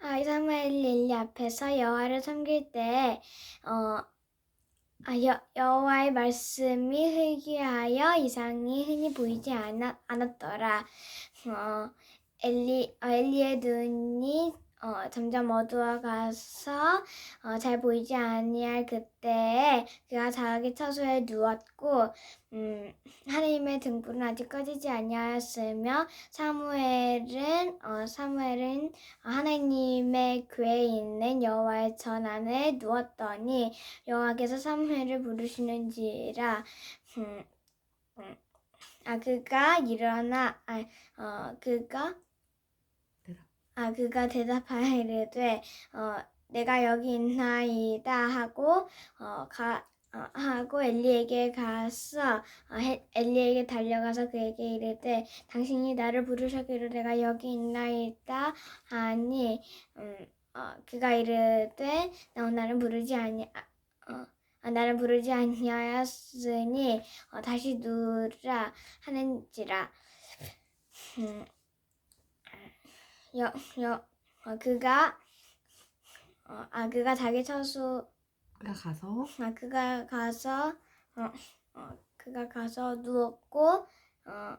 아, 사무엘이 엘리 앞에서 여호와를 섬길 때, 어, 아, 여, 여호와의 말씀이 희귀하여 이상이 흔히 보이지 않았, 않았더라. 어, 엘리, 어, 엘리의 눈이 어, 점점 어두워가서 어, 잘 보이지 아니할 그때에 그가 자기 처소에 누웠고 음, 하나님의 등불은 아직 꺼지지 아니하였으며 사무엘은 어, 사무엘은 하나님의 궤에 있는 여호와의 전 안에 누웠더니 여호와께서 사무엘을 부르시는지라 음, 음, 아 그가 일어나 아, 어 그가 아 그가 대답하여 이르되 어 내가 여기 있나이다 하고 어가 어, 하고 엘리에게 가서 어, 해- 엘리에게 달려가서 그에게 이르되 당신이 나를 부르셨기로 내가 여기 있나이다 하니 음, 어, 그가 이르되 나 나를 부르지 아니 아, 어, 아, 나를 부르지 아니하였으니 어, 다시 누라 하는지라. 음, 여, 여, 어, 그가 어, 아 그가 자기 처소 그가 가서 아 그가 가서 어, 어 그가 가서 누웠고 어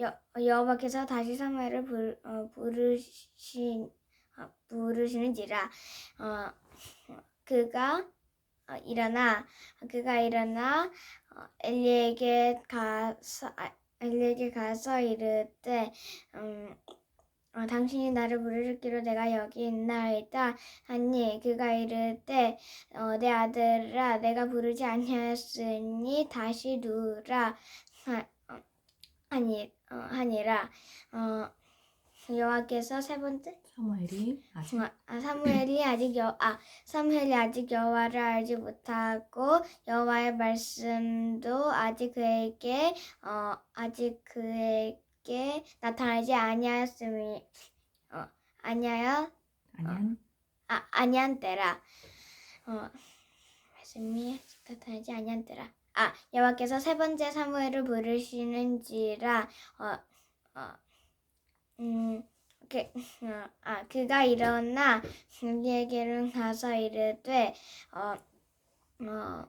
여, 여호와께서 다시 사무엘을 부르, 어, 부르신 어, 부르시는지라 어 그가 어, 일어나 그가 일어나 어, 엘리에게 가서 아, 엘리에게 가서 이르되 음, 어, 당신이 나를 부르셨기로 내가 여기 있나이다. 하니 그가 이르되 어, 내 아들아 내가 부르지 아니하였으니 다시 누라. 하, 어, 하니 어, 하니라. 어, 여호와께서 세 번째? 사무엘이 아직 아, 아, 사무엘이 아직 여, 아, 사무엘이 아직 여호와를 알지 못하고 여호와의 말씀도 아직 그에게 어, 아직 그에게 나타나지 아니하였음이 어, 아니하여 아니한 아, 아니한 때라. 어, 말씀이 나타나지 아니한 때라. 아, 여호와께서 세 번째 사무엘을 부르시는지라. 어, 어, 음, 그, 어, 아, 그가 일어나 그에게로 가서 이르되, 어, 어,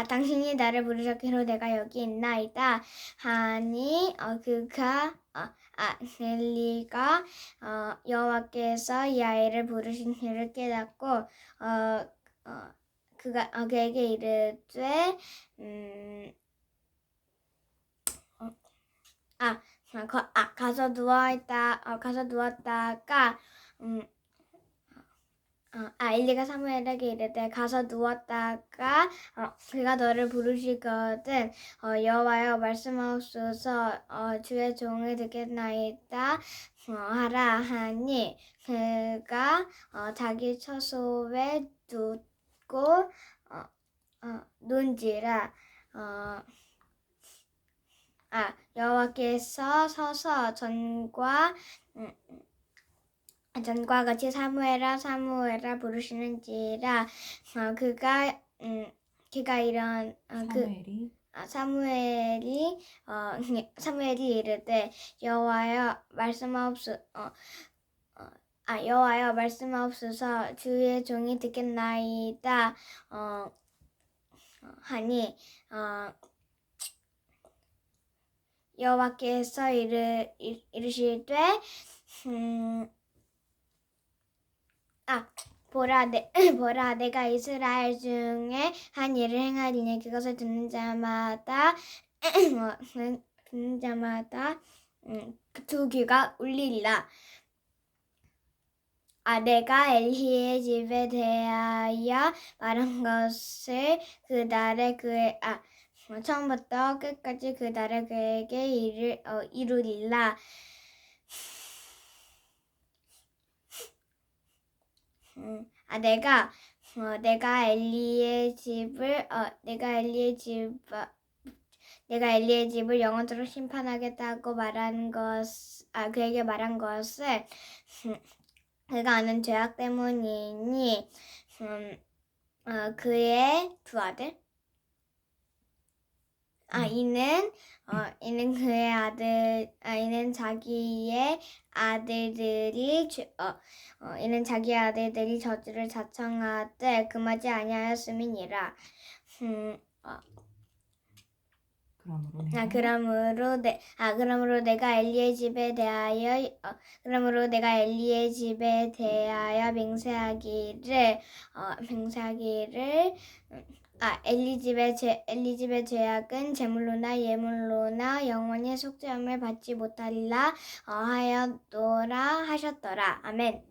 아, 당신이 나를 부르셨기로 내가 여기 있나이다. 하니, 어, 그가, 어, 아, 엘리가, 어, 여호와께서 이 아이를 부르신 일을 깨닫고, 어, 어, 그가, 어, 그에게 이르되, 음, 어, 아, 아, 거, 아, 가서 누워있다, 어, 가서 누웠다가, 음, 어, 아, 엘리가 사무엘에게 이르되 가서 누웠다가 어, 그가 너를 부르시거든 어, 여호와여 말씀하옵소서 어, 주의 종을 듣겠나이다 어, 하라 하니 그가 어, 자기 처소에 눕고 어, 어, 논지라 어, 아 여호와께서 서서 전과 음, 전과 같이 사무엘아 사무엘아 부르시는지라. 어, 그가 음 그가 이런 어, 그 사무엘이? 아, 사무엘이 어 사무엘이 이르되 여호와여 말씀하옵소 어, 어, 아 여호와여 말씀하옵소서. 주의 종이 듣겠나이다. 어, 어, 하니 어 여호와께서 이르 이- 이르시되 음 아, 보라, 내, 보라, 내가 이스라엘 중에 한 일을 행하리니 그것을 듣는 자마다, 어, 듣는 자마다, 음, 그두 귀가 울리리라. 아, 내가 엘리의 집에 대하여 말한 것을 그 날에 그의, 아, 어, 처음부터 끝까지 그 날에 그에게 이를, 어, 이루리라. 음, 아 내가 어, 내가 엘리의 집을 어 내가 엘리의 집 어, 내가 엘리의 집을 영원토록 심판하겠다고 말한 것, 아 그에게 말한 것을 음, 그가 아는 죄악 때문이니 음, 어, 그의 두 아들 아 이는 어 이는 그의 아들 아 이는 자기의 아들들이 주- 어, 어 이는 자기 아들들이 저주를 자청하되 금하지 아니하였음이니라. 음, 그러므로 내가 아 그러므로 내아 그러므로 내가 엘리의 집에 대하여 어 그러므로 내가 엘리의 집에 대하여 맹세하기를 어 맹세하기를 음, 아 엘리 집의 죄 엘리 집의 죄악은 제물로나 예물로나 영원히 속죄함을 받지 못하리라 어 하였노라 하셨더라 아멘.